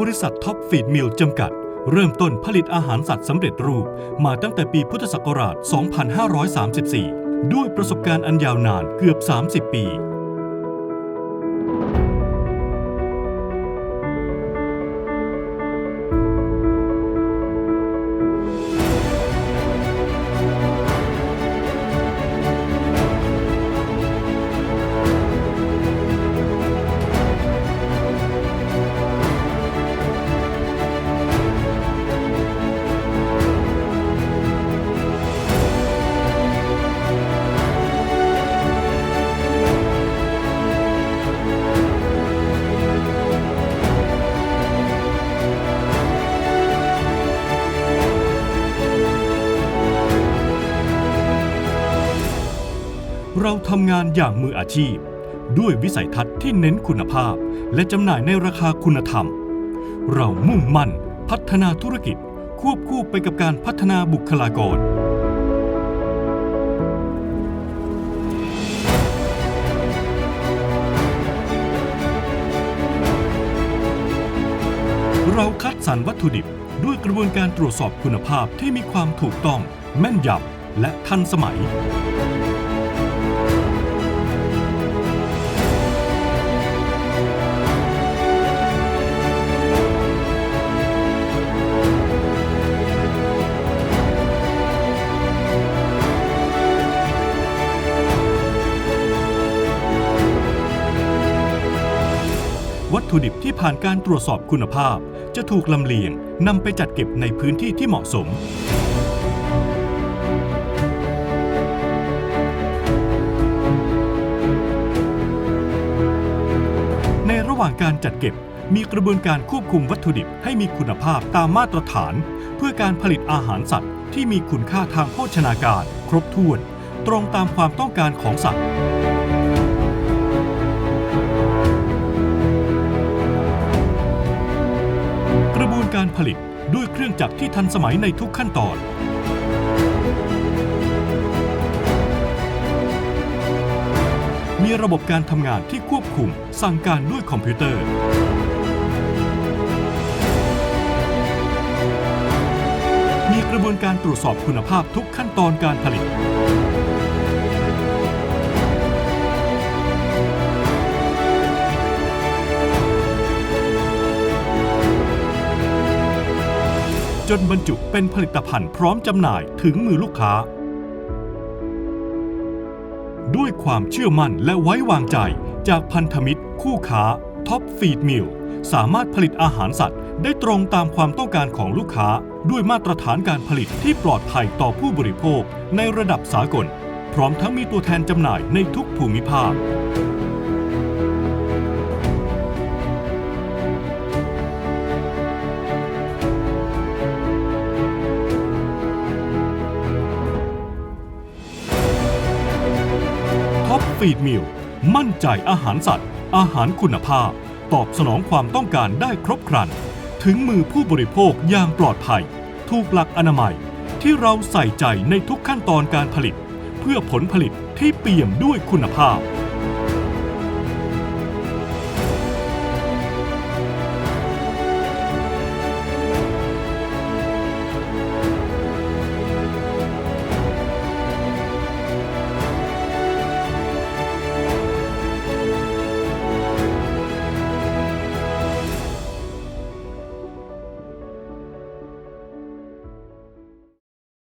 บริษัทท็อปฟีดมิลจำกัด เริ่มต้นผลิตอาหารสัตว์สำเร็จรูป มาตั้งแต่ปีพุทธศักราช 2534 ด้วยประสบการณ์อันยาวนานเกือบ 30 ปี เราทำงานอย่างมืออาชีพ ด้วยวิสัยทัศน์ที่เน้นคุณภาพ และจำหน่ายในราคาคุณธรรม เรามุ่งมั่นพัฒนาธุรกิจ ควบคู่ไปกับการพัฒนาบุคลากร เราคัดสรรวัตถุดิบด้วยกระบวนการตรวจสอบคุณภาพที่มีความถูกต้อง แม่นยำและทันสมัย ถุดิบที่ผ่านการตรวจสอบคุณภาพ จะถูกลำเลียงนำไปจัดเก็บในพื้นที่ที่เหมาะสม ในระหว่างการจัดเก็บมีกระบวนการควบคุมวัตถุดิบให้มีคุณภาพตามมาตรฐาน เพื่อการผลิตอาหารสัตว์ที่มีคุณค่าทางโภชนาการ ครบถ้วน ตรงตามความต้องการของสัตว์ กระบวนการผลิตด้วยเครื่องจักรที่ทันสมัยในทุกขั้นตอน มีระบบการทำงานที่ควบคุมสั่งการด้วยคอมพิวเตอร์ มีกระบวนการตรวจสอบคุณภาพทุกขั้นตอนการผลิต จนบรรจุเป็นผลิตภัณฑ์พร้อมจำหน่ายถึงมือลูกค้า ด้วยความเชื่อมั่นและไว้วางใจจากพันธมิตร คู่ค้าท็อปฟีดมิลสามารถผลิตอาหารสัตว์ ได้ตรงตามความต้องการของลูกค้า ด้วยมาตรฐานการผลิตที่ปลอดภัยต่อผู้บริโภคในระดับสากล พร้อมทั้งมีตัวแทนจำหน่ายในทุกภูมิภาค มีดมิลมั่นใจอาหารสัตว์ อาหารคุณภาพ ตอบสนองความต้องการได้ครบครัน ถึงมือผู้บริโภคอย่างปลอดภัย ถูกหลักอนามัยที่เราใส่ใจในทุกขั้นตอนการผลิต เพื่อผลผลิตที่เปี่ยมด้วยคุณภาพ